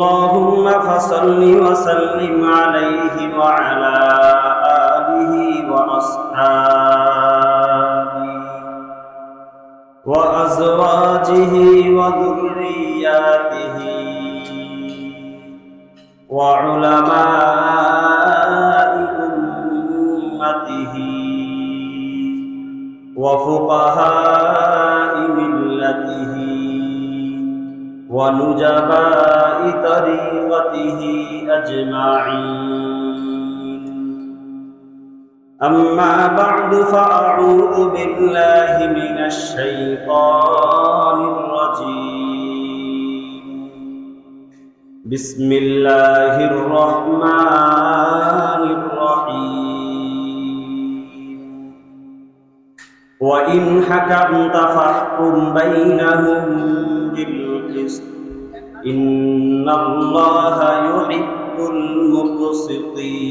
اللهم فصل وسلم عليه وعلى آله وأصحابه وأزواجه وذرياته وعلماء أمته وفقهاء ملته ونجباء طريقته أجمعين. أما بعد فأعوذ بالله من الشيطان الرجيم. بسم الله الرحمن الرحيم. وإن حكمت فاحكم بينهم بالقسط إن الله يحب المقسطين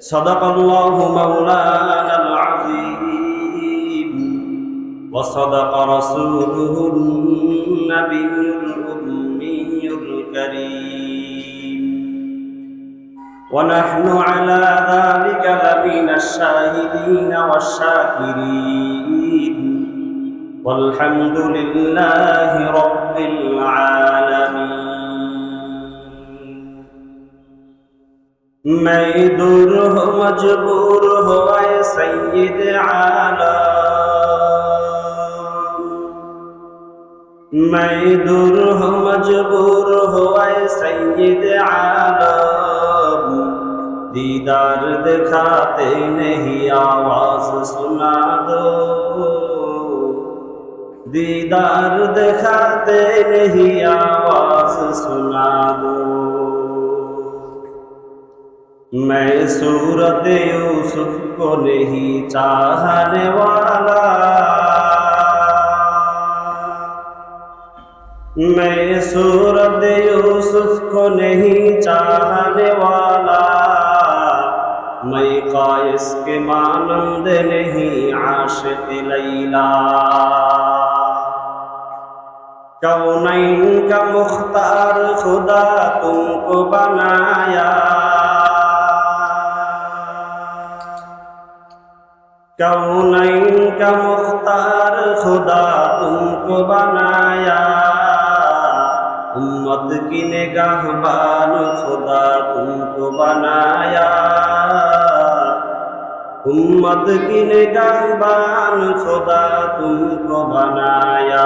صدق الله مولانا العظيم وصدق رسوله النبي الأمي الكريم ونحن على ذلك لمن الشاهدين والشاكرين والحمد لله رب العالمين मैं दूर हो मजबूर हो आए सैयद आलम मैं दूर हो मजबूर हो आए सैयद आलम दीदार दिखाते नहीं आवाज सुना दो दीदार दिखाते नहीं, आवाज़ सुना दो। मैं सूरत यूसुफ को नहीं चाहने वाला। मैं सूरत यूसुफ को नहीं चाहने वाला। मैं कायस के मानंद नहीं, आशिक लैला। कौनैन का मुख्तार खुदा तुमको बनाया। कौनैन का मुख्तार खुदा तुमको बनाया। उम्मत की निगाहबान खुदा तुमको बनाया। उम्मत की निगाहबान खुदा तुमको बनाया।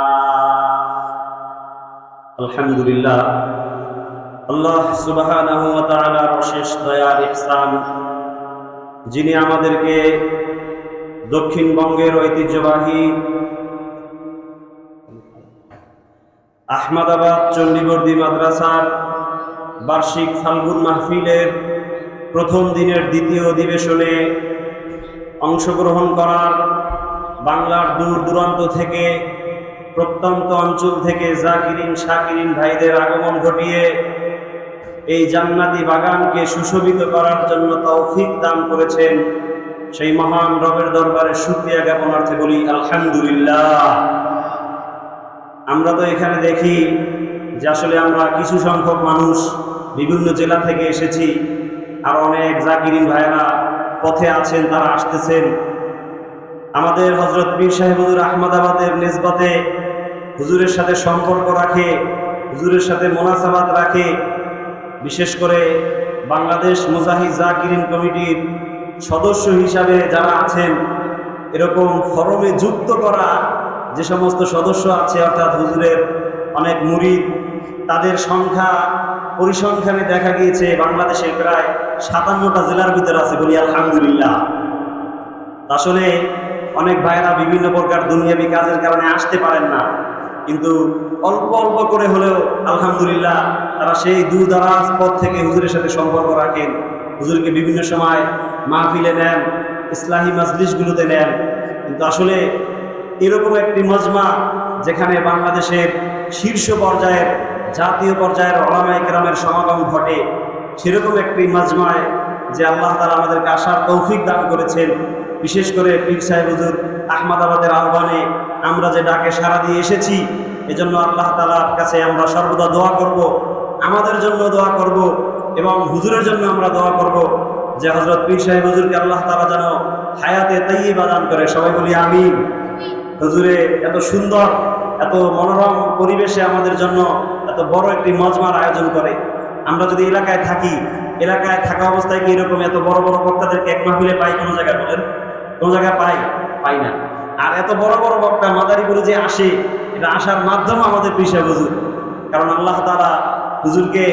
আলহামদুলিল্লাহ। আল্লাহ অশেষ দয়ার যিনি আমাদেরকে দক্ষিণবঙ্গের ঐতিহ্যবাহী আহমদাবাদ চণ্ডীবর্দী মাদ্রাসার বার্ষিক ফাল্গুন মাহফিলের প্রথম দিনের দ্বিতীয় অধিবেশনে অংশগ্রহণ করার বাংলার দূর দূরান্ত থেকে প্রত্যন্ত অঞ্চল থেকে জাকিরিন, শাকিরিন ভাইদের আগমন ঘটিয়ে এই জান্নাতি বাগানকে সুশোভিত করার জন্য তৌফিক দান করেছেন সেই মহান রবের দরবারে শুক্রিয়া জ্ঞাপনার্থে বলি, আলহামদুলিল্লাহ। আমরা তো এখানে দেখি যে আসলে আমরা কিছু সংখ্যক মানুষ বিভিন্ন জেলা থেকে এসেছি, আর অনেক জাকিরিন ভাইয়েরা পথে আছেন, তারা আসতেছেন। আমাদের হজরত পীর সাহেব হুজুর আহমদাবাদের নিসবতে হুজুরের সাথে সম্পর্ক রাখে, হুজুরের সাথে মোনাসাবাদ রাখে। বিশেষ করে বাংলাদেশ মুজাহিদ জাকিরিন কমিটির সদস্য হিসাবে যারা আছেন, এরকম ফরমে যুক্ত করা যে সমস্ত সদস্য আছে, অর্থাৎ হুজুরের অনেক মুরিদ, তাদের সংখ্যা পরিসংখ্যানে দেখা গিয়েছে, বাংলাদেশে প্রায় সাতান্নটা জেলার ভিতরে আছে বলি আলহামদুলিল্লাহ। আসলে অনেক ভাইরা বিভিন্ন প্রকার দুনিয়াবি কাজের কারণে আসতে পারেন না। কিন্তু অল্প অল্প করে হলেও আলহামদুলিল্লাহ তারা সেই দূরদারাজ পথ থেকে হুজুরের সাথে সম্পর্ক রাখেন। হুজুরকে বিভিন্ন সময় মাহফিলে নেন ইসলাহী মাজলিসগুলোতে নেন কিন্তু আসলে এরকম একটি মজমা যেখানে বাংলাদেশের শীর্ষ পর্যায়ের, জাতীয় পর্যায়ের ওলামা ইকরামের সমাগম ঘটে, সেরকম একটি মাজমায় যে আল্লাহ তালা আমাদেরকে আসার তৌফিক দান করেছেন। বিশেষ করে পীর সাহেব হুজুর আহমদাবাদের আহ্বানে আমরা যে ডাকে সারা দিয়ে এসেছি, এজন্য আল্লাহ তালার কাছে আমরা সর্বদা দোয়া করব, আমাদের জন্য দোয়া করব এবং হুজুরের জন্য আমরা দোয়া করব যে হজরত পীর সাহেব হুজুরকে আল্লাহ তালা যেন হায়াতে তাইয়িবা দান করে। সবাই বলি আমি হুজুরে, এত সুন্দর, এত মনোরম পরিবেশে আমাদের জন্য এত বড় একটি মজমার আয়োজন করে। আমরা যদি এলাকায় থাকি, এলাকায় থাকা অবস্থায় কি এরকম এত বড় বড় বক্তাদেরকে এক মাহফিলে পাই? কোনো জায়গায় বলেন? কোনো জায়গায় পাই? পাই না। আর এত বড় বড় বক্তা মাদারীপুরে যে আসে, এটা আসার মাধ্যম আমাদের পেশা হুজুর। কারণ আল্লাহ তালা হুজুরকে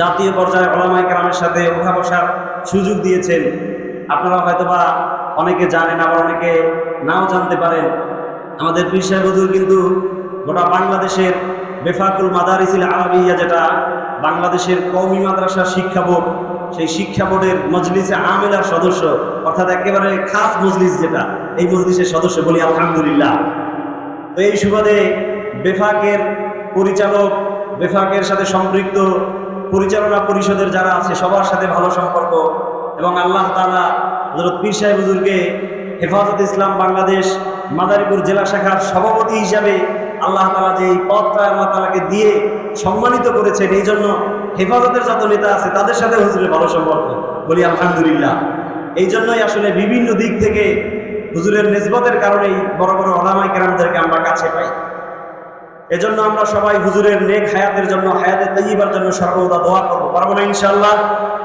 জাতীয় পর্যায়ে ওলামাই কালামের সাথে ওঠা বসার সুযোগ দিয়েছেন। আপনারা হয়তোবা অনেকে জানেন, আবার অনেকে নাও জানতে পারেন। আমাদের সাহেব হুজুর কিন্তু গোটা বাংলাদেশের বেফাকুল মাদারিসিল আরবিয়া যেটা বাংলাদেশের কওমি মাদ্রাসা শিক্ষা বোর্ড, সেই শিক্ষা বোর্ডের মজলিসে আমেলার সদস্য, অর্থাৎ একেবারে খাস মজলিস যেটা। এই মজলিসের সদস্য বলি, আলহামদুলিল্লাহ। তো এই সুবাদে বেফাকের পরিচালক, বেফাকের সাথে সম্পৃক্ত পরিচালনা পরিষদের যারা আছে, সবার সাথে ভালো সম্পর্ক এবং আল্লাহ তালা হজরত পীর সাহেব হুজুরকে হেফাজত ইসলাম বাংলাদেশ মাদারীপুর জেলা শাখার সভাপতি হিসাবে আল্লাহ তালা যে এই পদটা আল্লাহ তালাকে দিয়ে সম্মানিত করেছেন, এই জন্য হেফাজতের যত নেতা আছে, তাদের সাথে হুজুরের ভালো সম্পর্ক। বলি, আলহামদুলিল্লাহ। এই জন্যই আসলে বিভিন্ন দিক থেকে হুজুরের নেসবতের কারণেই বড় বড় ওলামাই কেরামদেরকে আমরা কাছে পাই। এজন্য আমরা সবাই হুজুরের নেক হায়াতের জন্য হায়াতের তৈবার জন্য সর্বদা দোয়া করব। পারব না ইনশাল্লাহ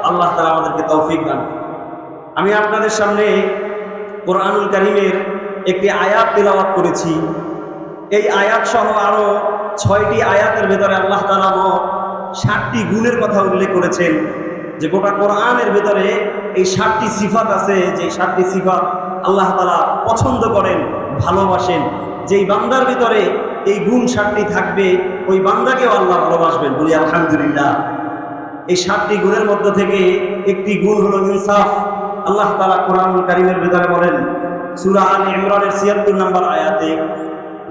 আল্লাহ তালা আমাদেরকে তৌফিক দান আমি আপনাদের সামনে কোরআনুল করিমের একটি আয়াত তেলাওয়াত করেছি। এই আয়াত সহ আরও ছয়টি আয়াতের ভেতরে আল্লাহ তালা মোট ষাটটি গুণের কথা উল্লেখ করেছেন। যে গোটা কোরআনের ভেতরে এই ষাটটি সিফাত আছে, যে ষাটটি সিফাত আল্লাহ তালা পছন্দ করেন, ভালোবাসেন। যেই বান্দার ভিতরে এই গুণ ষাটটি থাকবে, ওই বান্দাকেও আল্লাহ ভালোবাসবেন বলি আলহামদুলিল্লাহ। এই সাতটি গুণের মধ্য থেকে একটি গুণ হলো ইনসাফ। আল্লাহ তালা কোরআন কারিমের ভিতরে বলেন, সুরা ইমরানের ছিয়াত্তর নম্বর আয়াতে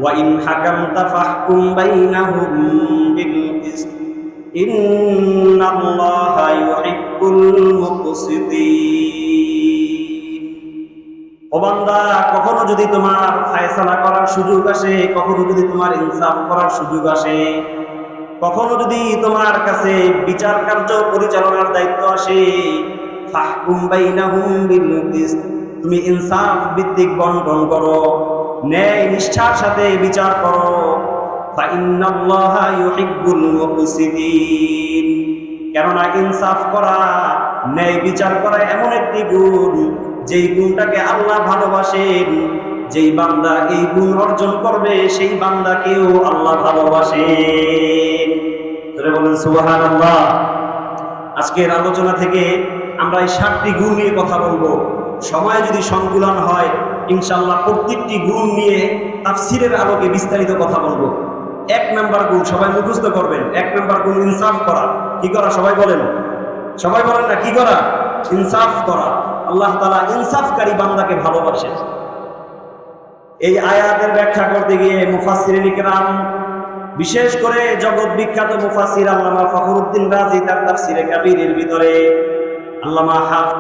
ওয়াইন হাকামতা ফাহকুম বাইনাহুম বিল কিসত, ইন্নাল্লাহা ইউহিব্বুল মুকসিতিন। ও বান্দা কখনো যদি তোমার ফায়সালা করার সুযোগ আসে, কখনো যদি তোমার ইনসাফ করার সুযোগ আসে, কখনো যদি তোমার কাছে বিচার কার্য পরিচালনার দায়িত্ব আসে তুমি ইনসাফ ভিত্তিক বন্টন করো, ন্যায় নিষ্ঠার সাথে বিচার করো কেননা ইনসাফ করা, ন্যায় বিচার করা এমন একটি গুণ যেই গুণটাকে আল্লাহ ভালোবাসেন, যেই বান্দা এই গুণ অর্জন করবে, সেই বান্দাকেও আল্লাহ ভালোবাসেন। বলেন সুবাহান আল্লাহ আজকের আলোচনা থেকে আমরা এই সাতটি গুণ নিয়ে কথা বলব। সময় যদি সংকুলন হয় ইনশাল্লাহ প্রত্যেকটি গুণ নিয়ে তাফসিরের আলোকে বিস্তারিত কথা বলব। এক নাম্বার গুণ সবাই মুখস্থ করবেন। এক নাম্বার গুণ ইনসাফ করা। কি করা সবাই বলেন? সবাই বলেন না, কি করা? ইনসাফ করা। আল্লাহ তালা ইনসাফকারী বান্দাকে ভালোবাসেন এই আয়াতের ব্যাখ্যা করতে গিয়ে মুফাসির ইকরাম বিশেষ করে জগৎ বিখ্যাত মুফাসির আল্লামা ফখরুদ্দিন রাজি তার তাফসিরে কাবিরের ভিতরে আল্লামা হাফ